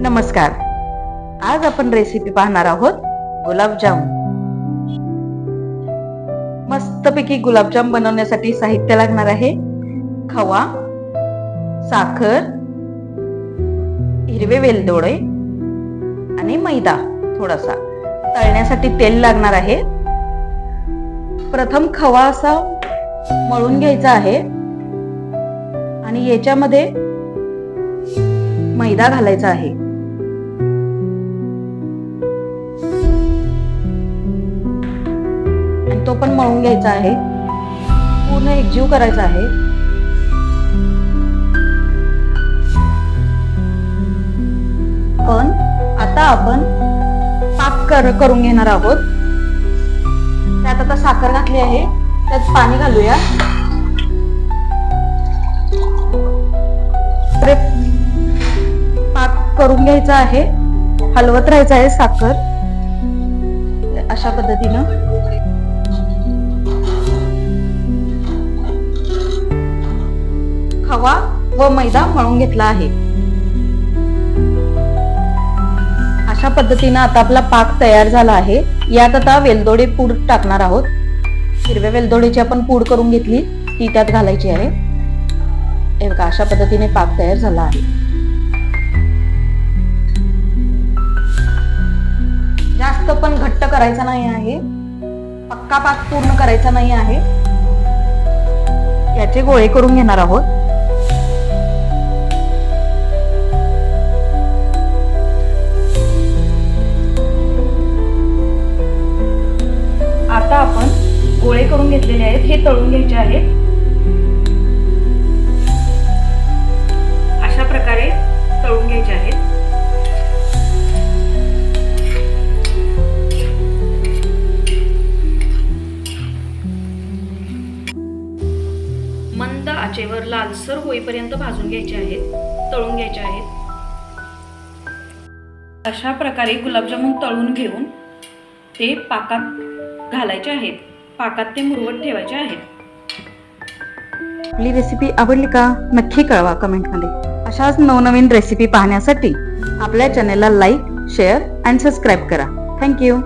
नमस्कार. आज आपण रेसिपी पाहणार आहोत गुलाबजाम मस्तपैकी गुलाबजाम बनवण्यासाठी साहित्य लागणार आहे. खवा साखर हिरवे वेलदोडे आणि मैदा थोडासा. तळण्यासाठी तेल लागणार आहे. प्रथम खवा असा मळून घ्यायचा आहे. आणि याच्यामध्ये मैदा घालायचा आहे. तो पण मळून घ्यायचा आहे. पूर्ण एकजीव करायचा आहे. पण आता आपण पाक कर करून घेणार आहोत. त्यात आता साखर घातली आहे. त्यात पाणी घालूया. पाक करून घ्यायचा आहे. हलवत राहायचं आहे साखर. अशा पद्धतीनं. खवा व मैदा मळून घेतला आहे. अशा पद्धतीनं आता आपला पाक तयार झाला आहे. यात आता वेलदोडे पूड टाकणार आहोत. हिरव्या वेलदोडेची आपण पूड करून घेतली. ती त्यात घालायची आहे. हे बघा अशा पद्धतीने पाक तयार झाला आहे. जास्त पण घट्ट करायचा नाही आहे. पक्का पाक पूर्ण करायचा नाही आहे. याचे गोळे करून घेणार आहोत. गोळे करून घेतलेले आहेत हे तळून घ्यायचे आहेत अशा प्रकारे तळून घ्यायचे आहेत. मंद आचेवर लालसर होईपर्यंत भाजून घ्यायचे आहेत तळून घ्यायचे आहेत. अशा प्रकारे गुलाबजामुन तळून घेऊन ते पाकात घालायचे आहेत. पाकात ते मुरवत ठेवायचे आहेत. आपली रेसिपी आवडली का? नक्की कळवा कमेंटमध्ये. अशाच नवनवीन रेसिपी पाहण्यासाठी आपल्या चॅनेलला लाईक शेअर अँड सबस्क्राईब करा. Thank you